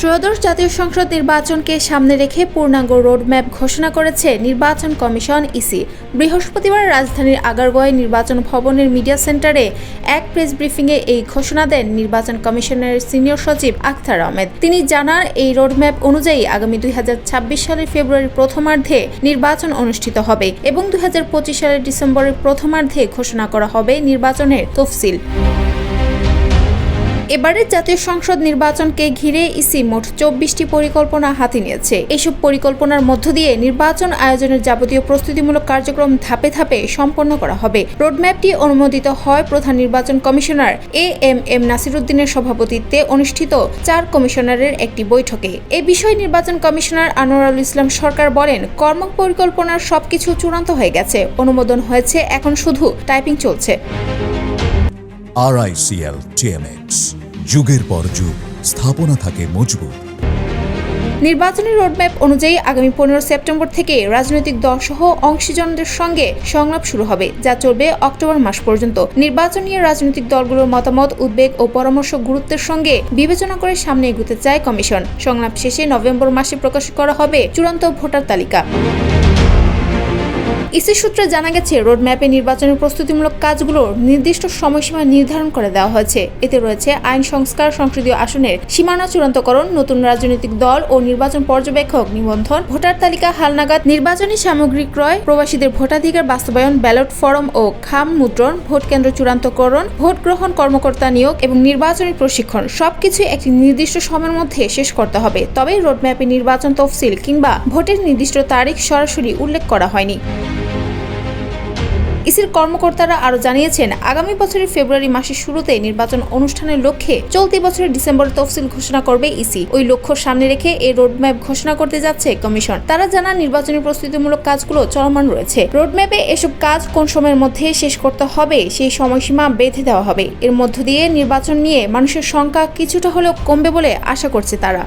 ত্রয়োদশ জাতীয় সংসদ নির্বাচনকে সামনে রেখে পূর্ণাঙ্গ রোডম্যাপ ঘোষণা করেছে নির্বাচন কমিশন ইসি। বৃহস্পতিবার রাজধানীর আগারগোয় নির্বাচন ভবনের মিডিয়া সেন্টারে এক প্রেস ব্রিফিংয়ে এই ঘোষণা দেন নির্বাচন কমিশনের সিনিয়র সচিব আখতার আহমেদ। তিনি জানান, এই রোডম্যাপ অনুযায়ী আগামী দুই হাজার ছাব্বিশ সালের ফেব্রুয়ারির প্রথমার্ধে নির্বাচন অনুষ্ঠিত হবে এবং দুই হাজার পঁচিশ সালের ডিসেম্বরের প্রথমার্ধে ঘোষণা করা হবে নির্বাচনের তফসিল। এবারের জাতীয় সংসদ নির্বাচনকে ঘিরে ইসি মোট চব্বিশটি পরিকল্পনা হাতে নিয়েছে। এসব পরিকল্পনার মধ্য দিয়ে নির্বাচন আয়োজনের যাবতীয় প্রস্তুতিমূলক কার্যক্রম ধাপে ধাপে সম্পন্ন করা হবে। রোডম্যাপটি অনুমোদিত হয় প্রধান নির্বাচন কমিশনার এ এম এম নাসিরুদ্দিনের সভাপতিত্বে অনুষ্ঠিত চার কমিশনারের একটি বৈঠকে। এ বিষয়ে নির্বাচন কমিশনার আনোয়ারুল ইসলাম সরকার বলেন কর্ম পরিকল্পনার সবকিছু চূড়ান্ত হয়ে গেছে। অনুমোদন হয়েছে, এখন শুধু টাইপিং চলছে। আরআইসিএল টিএমএক্স যুগের পর যুগ, স্থাপনা থাকে মজবুত। নির্বাচনী রোডম্যাপ অনুযায়ী আগামী পনেরো সেপ্টেম্বর থেকে রাজনৈতিক দলসহ অংশীজনদের সঙ্গে সংলাপ শুরু হবে, যা চলবে অক্টোবর মাস পর্যন্ত। নির্বাচন নিয়ে রাজনৈতিক দলগুলোর মতামত, উদ্বেগ ও পরামর্শ গুরুত্বের সঙ্গে বিবেচনা করে সামনে এগুতে চায় কমিশন। সংলাপ শেষে নভেম্বর মাসে প্রকাশ করা হবে চূড়ান্ত ভোটার তালিকা। ইসি সূত্রে জানা গেছে, রোডম্যাপে নির্বাচনের প্রস্তুতিমূলক কাজগুলোর নির্দিষ্ট সময়সীমা নির্ধারণ করে দেওয়া হয়েছে। এতে রয়েছে আইন সংস্কার, সংসদীয় আসনের সীমানা চূড়ান্তকরণ, নতুন রাজনৈতিক দল ও নির্বাচন পর্যবেক্ষক নিবন্ধন, ভোটার তালিকা, হালনাগাদ, নির্বাচনী সামগ্রী ক্রয়, প্রবাসীদের ভোটাধিকার বাস্তবায়ন, ব্যালট ফরম ও খাম মুদ্রণ, ভোট কেন্দ্র চূড়ান্তকরণ, ভোট গ্রহণ কর্মকর্তা নিয়োগ এবং নির্বাচনী প্রশিক্ষণ সবকিছুই একটি নির্দিষ্ট সময়ের মধ্যে শেষ করতে হবে। তবে রোডম্যাপে নির্বাচন তফসিল কিংবা ভোটের নির্দিষ্ট তারিখ সরাসরি উল্লেখ করা হয়নি। ইসির কর্মকর্তারা আরও জানিয়েছেন, আগামী বছরের ফেব্রুয়ারি মাসের শুরুতে নির্বাচন অনুষ্ঠানের লক্ষ্যে চলতি বছরের ডিসেম্বর তফসিল ঘোষণা করবে ইসি। ওই লক্ষ্য সামনে রেখে এই রোডম্যাপ ঘোষণা করতে যাচ্ছে কমিশন। তারা জানান, নির্বাচনী প্রস্তুতিমূলক কাজগুলো চলমান রয়েছে। রোডম্যাপে এসব কাজ কোন সময়ের মধ্যে শেষ করতে হবে সেই সময়সীমা বেঁধে দেওয়া হবে। এর মধ্য দিয়ে নির্বাচন নিয়ে মানুষের সংখ্যা কিছুটা হলেও কমবে বলে আশা করছে তারা।